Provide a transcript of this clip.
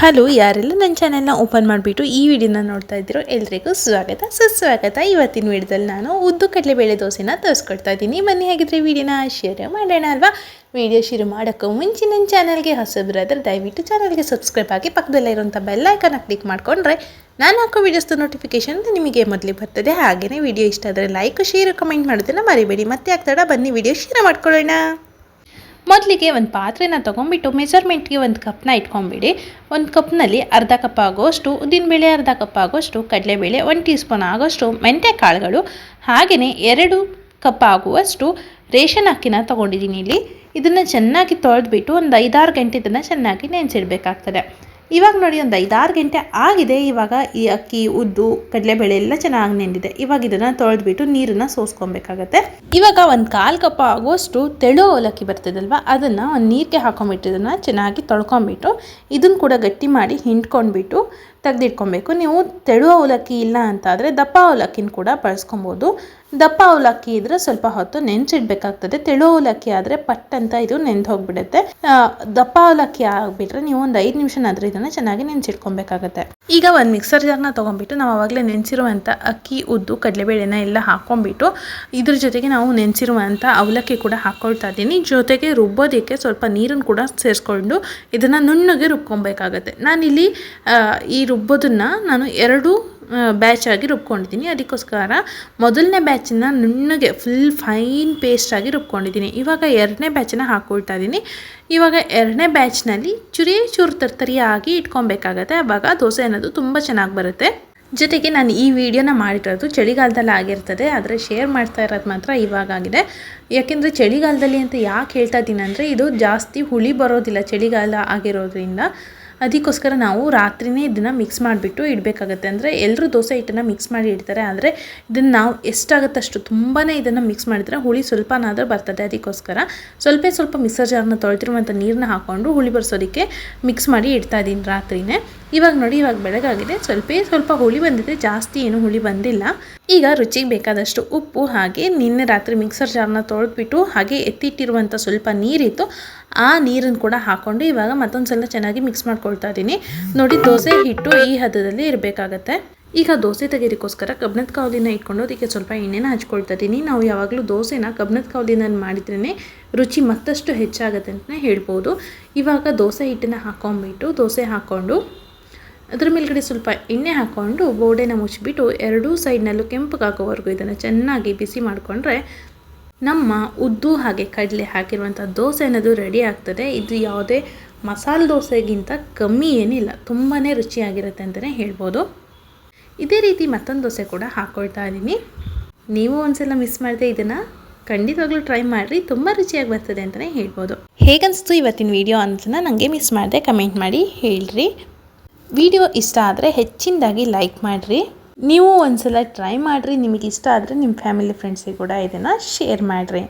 Hello ಯಾರೆಲ್ಲ ನನ್ನ ಚಾನೆಲ್ನ ಓಪನ್ ಮಾಡಿಬಿಟ್ಟು ಈ ವಿಡಿಯೋನ ನೋಡ್ತಾ ಇದ್ದೀರೋ ಎಲ್ರಿಗೂ ಸ್ವಾಗತ. ಸುಸ್ವಾಗತ. ಇವತ್ತಿನ ವಿಡಿಯೋದಲ್ಲಿ ನಾನು ಉದ್ದು ಕಡಲೆಬೇಳೆ ದೋಸೆನ ತೋರಿಸ್ಕೊಡ್ತಾ ಇದ್ದೀನಿ. ಬನ್ನಿ ಹೇಗಿದ್ರೆ ವಿಡಿಯೋನ ಶೇರ್ ಮಾಡೋಣ ಅಲ್ವಾ? ವಿಡಿಯೋ ಶುರು ಮಾಡೋಕ್ಕೂ ಮುಂಚೆ ನನ್ನ ಚಾನಲ್ಗೆ ಹೊಸಬರಾದ್ರೆ ದಯವಿಟ್ಟು ಚಾನಲ್ಗೆ ಸಬ್ಸ್ಕ್ರೈಬ್ ಆಗಿ ಪಕ್ಕದಲ್ಲೇ ಇರೋಂಥ ಬೆಲ್ ಐಕನ್ನ ಕ್ಲಿಕ್ ಮಾಡಿಕೊಂಡ್ರೆ ನಾನು ಹಾಕೋ ವೀಡಿಯೋಸ್ದು ನೋಟಿಫಿಕೇಷನ್ ನಿಮಗೆ ಮೊದಲೇ ಬರ್ತದೆ. ಹಾಗೆಯೇ ವಿಡಿಯೋ ಇಷ್ಟ ಆದರೆ ಲೈಕ್ ಶೇರ್ ಕಮೆಂಟ್ ಮಾಡೋದನ್ನು ಮರಿಬೇಡಿ. ಮತ್ತೆ ಆಗ್ತಾಡ ಬನ್ನಿ, ವಿಡಿಯೋ ಶೇರ್ ಮಾಡ್ಕೊಳ್ಳೋಣ. ಮೊದಲಿಗೆ ಒಂದು ಪಾತ್ರೆನ ತೊಗೊಂಬಿಟ್ಟು ಮೆಜರ್ಮೆಂಟ್ಗೆ ಒಂದು ಕಪ್ನ ಇಟ್ಕೊಂಬಿಡಿ ಒಂದು ಕಪ್ನಲ್ಲಿ ಅರ್ಧ ಕಪ್ ಆಗೋಷ್ಟು, ಉದ್ದಿನಬೇಳೆ ಅರ್ಧ ಕಪ್ ಆಗೋಷ್ಟು, ಕಡಲೆಬೇಳೆ ಒಂದು ಟೀ ಸ್ಪೂನ್ ಆಗೋಷ್ಟು ಮೆಂತ್ಯ ಕಾಳುಗಳು ಹಾಗೆಯೇ ಎರಡು ಕಪ್ ಆಗುವಷ್ಟು ರೇಷನ್ ಅಕ್ಕಿನ ತೊಗೊಂಡಿದ್ದೀನಿ ಇಲ್ಲಿ. ಇದನ್ನು ಚೆನ್ನಾಗಿ ತೊಳೆದ್ಬಿಟ್ಟು ಒಂದು ಐದಾರು ಗಂಟೆ ಇದನ್ನು ಚೆನ್ನಾಗಿ ನೆನೆಸಿಡ್ಬೇಕಾಗ್ತದೆ. ಇವಾಗ ನೋಡಿ ಒಂದು ಐದಾರು ಗಂಟೆ ಆಗಿದೆ. ಇವಾಗ ಈ ಅಕ್ಕಿ, ಉದ್ದು, ಕಡಲೆಬೇಳೆ ಎಲ್ಲ ಚೆನ್ನಾಗಿ ನೆಂದಿದೆ. ಇವಾಗ ಇದನ್ನು ತೊಳೆದ್ಬಿಟ್ಟು ನೀರನ್ನು ಸೋಸ್ಕೊಬೇಕಾಗತ್ತೆ. ಇವಾಗ ಒಂದು ಕಾಲು ಕಪ್ ಆಗುವಷ್ಟು ತೆಳು ಅವಲಕ್ಕಿ ಬರ್ತದಲ್ವ? ಅದನ್ನು ಒಂದು ನೀರಿಗೆ ಹಾಕೊಂಡ್ಬಿಟ್ಟು ಇದನ್ನು ಚೆನ್ನಾಗಿ ತೊಳ್ಕೊಂಬಿಟ್ಟು ಇದನ್ನು ಕೂಡ ಗಟ್ಟಿ ಮಾಡಿ ಹಿಂಡ್ಕೊಂಡ್ಬಿಟ್ಟು ತೆಗೆದಿಟ್ಕೊಬೇಕು. ನೀವು ತೆಳು ಅವಲಕ್ಕಿ ಇಲ್ಲ ಅಂತಾದರೆ ದಪ್ಪ ಅವಲಕ್ಕಿನ ಕೂಡ ಬಳಸ್ಕೊಬೋದು. ದಪ್ಪ ಅವಲಕ್ಕಿ ಇದ್ರೆ ಸ್ವಲ್ಪ ಹೊತ್ತು ನೆಂಚಿಡ್ಬೇಕಾಗ್ತದೆ ತೆಳು ಅವಲಕ್ಕಿ ಆದರೆ ಪಟ್ ಅಂತ ಇದು ನೆಂದು ಹೋಗ್ಬಿಡುತ್ತೆ. ದಪ್ಪ ಅವಲಕ್ಕಿ ಆಗಿಬಿಟ್ರೆ ನೀವು ಒಂದು ಐದು ನಿಮಿಷನಾದರೂ ಇದನ್ನು ಚೆನ್ನಾಗಿ ನೆನ್ಸಿಟ್ಕೊಬೇಕಾಗತ್ತೆ. ಈಗ ಒಂದು ಮಿಕ್ಸರ್ ಜಾರ್ನ ತೊಗೊಂಡ್ಬಿಟ್ಟು ನಾವು ಆವಾಗಲೇ ನೆನೆಸಿರುವಂಥ ಅಕ್ಕಿ, ಉದ್ದು, ಕಡಲೆಬೇಳೆನ ಎಲ್ಲ ಹಾಕೊಂಡ್ಬಿಟ್ಟು ಇದ್ರ ಜೊತೆಗೆ ನಾವು ನೆನೆಸಿರುವಂಥ ಅವಲಕ್ಕಿ ಕೂಡ ಹಾಕ್ಕೊಳ್ತಾ ಇದ್ದೀನಿ ಜೊತೆಗೆ ರುಬ್ಬೋದಕ್ಕೆ ಸ್ವಲ್ಪ ನೀರನ್ನು ಕೂಡ ಸೇರಿಸ್ಕೊಂಡು ಇದನ್ನು ನುಣ್ಣಗೆ ರುಬ್ಕೊಬೇಕಾಗತ್ತೆ. ನಾನಿಲ್ಲಿ ಈ ರುಬ್ಬೋದನ್ನು ನಾನು ಎರಡು ಬ್ಯಾಚ್ ಆಗಿ ರುಬ್ಕೊಂಡಿದ್ದೀನಿ. ಅದಕ್ಕೋಸ್ಕರ ಮೊದಲನೇ ಬ್ಯಾಚನ್ನ ನುಣ್ಣಗೆ ಫುಲ್ ಫೈನ್ ಪೇಸ್ಟ್ ಆಗಿ ರುಬ್ಕೊಂಡಿದ್ದೀನಿ. ಇವಾಗ ಎರಡನೇ ಬ್ಯಾಚನ್ನ ಹಾಕ್ಕೊಳ್ತಾ ಇದ್ದೀನಿ. ಇವಾಗ ಎರಡನೇ ಬ್ಯಾಚ್ನಲ್ಲಿ ಚುರಿ ಚೂರು ತರ್ತರಿಯಾಗಿ ಇಟ್ಕೊಬೇಕಾಗತ್ತೆ ಆವಾಗ ದೋಸೆ ಅನ್ನೋದು ತುಂಬ ಚೆನ್ನಾಗಿ ಬರುತ್ತೆ. ಜೊತೆಗೆ ನಾನು ಈ ವಿಡಿಯೋನ ಮಾಡಿರೋದು ಚಳಿಗಾಲದಲ್ಲಿ ಆಗಿರ್ತದೆ. ಆದರೆ ಶೇರ್ ಮಾಡ್ತಾ ಇರೋದು ಮಾತ್ರ ಇವಾಗ ಆಗಿದೆ. ಯಾಕೆಂದರೆ ಚಳಿಗಾಲದಲ್ಲಿ ಅಂತ ಯಾಕೆ ಹೇಳ್ತಾ ಇದ್ದೀನಿ ಅಂದರೆ ಇದು ಜಾಸ್ತಿ ಹುಳಿ ಬರೋದಿಲ್ಲ ಚಳಿಗಾಲ ಆಗಿರೋದ್ರಿಂದ. ಅದಕ್ಕೋಸ್ಕರ ನಾವು ರಾತ್ರಿನೇ ಇದನ್ನು ಮಿಕ್ಸ್ ಮಾಡಿಬಿಟ್ಟು ಇಡಬೇಕಾಗತ್ತೆ. ಅಂದರೆ ಎಲ್ಲರೂ ದೋಸೆ ಹಿಟ್ಟನ್ನು ಮಿಕ್ಸ್ ಮಾಡಿ ಇಡ್ತಾರೆ. ಆದರೆ ಇದನ್ನು ನಾವು ಎಷ್ಟಾಗುತ್ತೆ ಅಷ್ಟು ತುಂಬಾ ಇದನ್ನು ಮಿಕ್ಸ್ ಮಾಡಿದರೆ ಹುಳಿ ಸ್ವಲ್ಪನಾದರೂ ಬರ್ತದೆ ಅದಕ್ಕೋಸ್ಕರ. ಸ್ವಲ್ಪ ಸ್ವಲ್ಪ ಮಿಕ್ಸರ್ ಜಾರ್ನ ತೊಳೆದಿರುವಂಥ ನೀರನ್ನ ಹಾಕ್ಕೊಂಡು ಹುಳಿ ಬರ್ಸೋದಕ್ಕೆ ಮಿಕ್ಸ್ ಮಾಡಿ ಇಡ್ತಾ ಇದ್ದೀನಿ ರಾತ್ರಿನೇ. ಇವಾಗ ನೋಡಿ, ಇವಾಗ ಬೆಳಗಾಗಿದೆ. ಸ್ವಲ್ಪ ಸ್ವಲ್ಪ ಹುಳಿ ಬಂದಿದೆ. ಜಾಸ್ತಿ ಏನು ಹುಳಿ ಬಂದಿಲ್ಲ. ಈಗ ರುಚಿಗೆ ಬೇಕಾದಷ್ಟು ಉಪ್ಪು ಹಾಗೆ ನಿನ್ನೆ ರಾತ್ರಿ ಮಿಕ್ಸರ್ ಜಾರ್ನ ತೊಳೆದ್ಬಿಟ್ಟು ಹಾಗೆ ಎತ್ತಿಟ್ಟಿರುವಂಥ ಸ್ವಲ್ಪ ನೀರಿತ್ತು. ಆ ನೀರನ್ನು ಕೂಡ ಹಾಕ್ಕೊಂಡು ಇವಾಗ ಮತ್ತೊಂದು ಸಲ ಚೆನ್ನಾಗಿ ಮಿಕ್ಸ್ ಮಾಡ್ಕೊಳ್ತಾ ಇದ್ದೀನಿ. ನೋಡಿ, ದೋಸೆ ಹಿಟ್ಟು ಈ ಹದದಲ್ಲಿ ಇರಬೇಕಾಗತ್ತೆ. ಈಗ ದೋಸೆ ತೆಗೆಯೋದಕ್ಕೋಸ್ಕರ ಕಬ್ಬಿಣದ ಕಾವಲಿನ ಇಟ್ಕೊಂಡು ಅದಕ್ಕೆ ಸ್ವಲ್ಪ ಎಣ್ಣೆನ ಹಚ್ಕೊಳ್ತಾ ಇದ್ದೀನಿ. ನಾವು ಯಾವಾಗಲೂ ದೋಸೆನ ಕಬ್ಬಿಣದ ಕಾವಲಿನ ಮಾಡಿದ್ರೇ ರುಚಿ ಮತ್ತಷ್ಟು ಹೆಚ್ಚಾಗುತ್ತೆ ಅಂತಲೇ ಹೇಳ್ಬೋದು. ಇವಾಗ ದೋಸೆ ಹಿಟ್ಟನ್ನ ಹಾಕ್ಕೊಂಬಿಟ್ಟು ದೋಸೆ ಹಾಕ್ಕೊಂಡು ಅದ್ರ ಮೇಲ್ಗಡೆ ಸ್ವಲ್ಪ ಎಣ್ಣೆ ಹಾಕ್ಕೊಂಡು ಬೋಡೆನ ಮುಚ್ಚಿಬಿಟ್ಟು ಎರಡೂ ಸೈಡ್ನಲ್ಲೂ ಕೆಂಪಗಾಗೋವರೆಗೂ ಇದನ್ನು ಚೆನ್ನಾಗಿ ಬಿಸಿ ಮಾಡಿಕೊಂಡ್ರೆ ನಮ್ಮ ಉದ್ದು ಹಾಗೆ ಕಡಲೆ ಹಾಕಿರುವಂಥ ದೋಸೆ ಅನ್ನೋದು ರೆಡಿ ಆಗ್ತದೆ. ಇದು ಯಾವುದೇ ಮಸಾಲೆ ದೋಸೆಗಿಂತ ಕಮ್ಮಿ ಏನಿಲ್ಲ ತುಂಬಾ ರುಚಿಯಾಗಿರುತ್ತೆ ಅಂತಲೇ ಹೇಳ್ಬೋದು. ಇದೇ ರೀತಿ ಮತ್ತೊಂದು ದೋಸೆ ಕೂಡ ಹಾಕ್ಕೊಳ್ತಾ ಇದ್ದೀನಿ. ನೀವು ಒಂದ್ಸಲ ಮಿಸ್ ಮಾಡಿದೆ ಇದನ್ನು ಖಂಡಿತವಾಗ್ಲೂ ಟ್ರೈ ಮಾಡಿರಿ, ತುಂಬ ರುಚಿಯಾಗಿ ಬರ್ತದೆ ಅಂತಲೇ ಹೇಳ್ಬೋದು. ಹೇಗನ್ನಿಸ್ತು ಇವತ್ತಿನ ವಿಡಿಯೋ ಅನ್ನೋದನ್ನು ನನಗೆ ಮಿಸ್ ಮಾಡಿದೆ ಕಮೆಂಟ್ ಮಾಡಿ ಹೇಳ್ರಿ. ವಿಡಿಯೋ ಇಷ್ಟ ಆದರೆ ಹೆಚ್ಚಿನದಾಗಿ ಲೈಕ್ ಮಾಡಿರಿ. ನೀವು ಒಂದ್ಸಲ ಟ್ರೈ ಮಾಡಿರಿ. ನಿಮಗೆ ಇಷ್ಟ ಆದರೆ ನಿಮ್ಮ ಫ್ಯಾಮಿಲಿ ಫ್ರೆಂಡ್ಸಿಗೆ ಕೂಡ ಇದನ್ನು ಶೇರ್ ಮಾಡಿರಿ.